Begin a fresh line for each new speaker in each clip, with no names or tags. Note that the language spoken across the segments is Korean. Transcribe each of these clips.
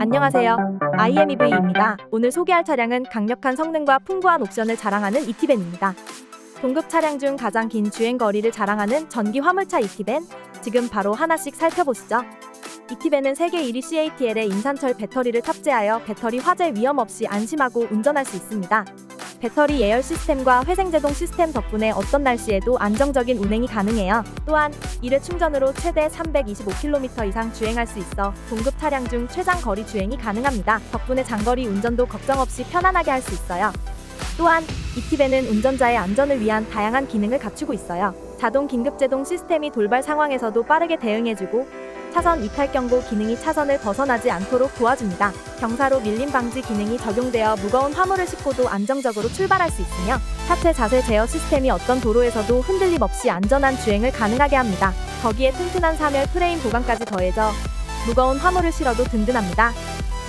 안녕하세요. IMEV입니다. 오늘 소개할 차량은 강력한 성능과 풍부한 옵션을 자랑하는 이티벤입니다. 동급 차량 중 가장 긴 주행 거리를 자랑하는 전기 화물차 이티벤. 지금 바로 하나씩 살펴보시죠. 이티벤은 세계 1위 CATL의 인산철 배터리를 탑재하여 배터리 화재 위험 없이 안심하고 운전할 수 있습니다. 배터리 예열 시스템과 회생제동 시스템 덕분에 어떤 날씨에도 안정적인 운행이 가능해요. 또한 1회 충전으로 최대 325km 이상 주행할 수 있어 동급 차량 중 최장 거리 주행이 가능합니다. 덕분에 장거리 운전도 걱정 없이 편안하게 할 수 있어요. 또한 이티벤은 운전자의 안전을 위한 다양한 기능을 갖추고 있어요. 자동 긴급 제동 시스템이 돌발 상황에서도 빠르게 대응해주고 차선 이탈 경보 기능이 차선을 벗어나지 않도록 도와줍니다. 경사로 밀림 방지 기능이 적용되어 무거운 화물을 싣고도 안정적으로 출발할 수 있으며 하체 자세 제어 시스템이 어떤 도로에서도 흔들림 없이 안전한 주행을 가능하게 합니다. 거기에 튼튼한 3열 프레임 보강까지 더해져 무거운 화물을 실어도 든든합니다.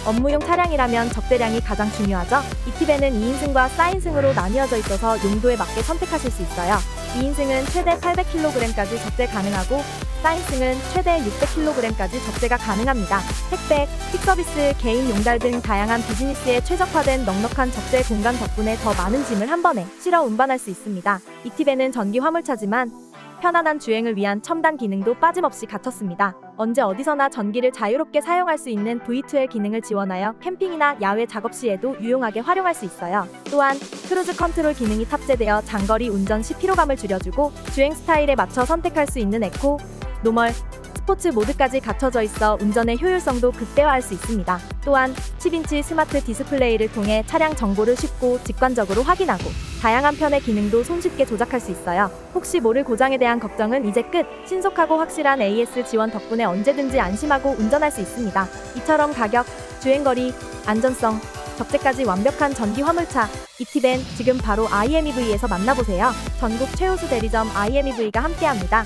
업무용 차량이라면 적재량이 가장 중요하죠. 이티벤은 2인승과 4인승으로 나뉘어져 있어서 용도에 맞게 선택하실 수 있어요. 2인승은 최대 800kg까지 적재 가능하고 4인승은 최대 600kg까지 적재가 가능합니다. 택배, 픽서비스, 개인 용달 등 다양한 비즈니스에 최적화된 넉넉한 적재 공간 덕분에 더 많은 짐을 한 번에 실어 운반할 수 있습니다. 이티벤은 전기 화물차지만 편안한 주행을 위한 첨단 기능도 빠짐없이 갖췄습니다. 언제 어디서나 전기를 자유롭게 사용할 수 있는 V2L 기능을 지원하여 캠핑이나 야외 작업 시에도 유용하게 활용할 수 있어요. 또한 크루즈 컨트롤 기능이 탑재되어 장거리 운전 시 피로감을 줄여주고 주행 스타일에 맞춰 선택할 수 있는 에코, 노멀, 스포츠 모드까지 갖춰져 있어 운전의 효율성도 극대화할 수 있습니다. 또한 10인치 스마트 디스플레이를 통해 차량 정보를 쉽고 직관적으로 확인하고 다양한 편의 기능도 손쉽게 조작할 수 있어요. 혹시 모를 고장에 대한 걱정은 이제 끝! 신속하고 확실한 AS 지원 덕분에 언제든지 안심하고 운전할 수 있습니다. 이처럼 가격, 주행거리, 안전성, 적재까지 완벽한 전기 화물차 이티벤 지금 바로 IMEV에서 만나보세요. 전국 최우수 대리점 IMEV가 함께합니다.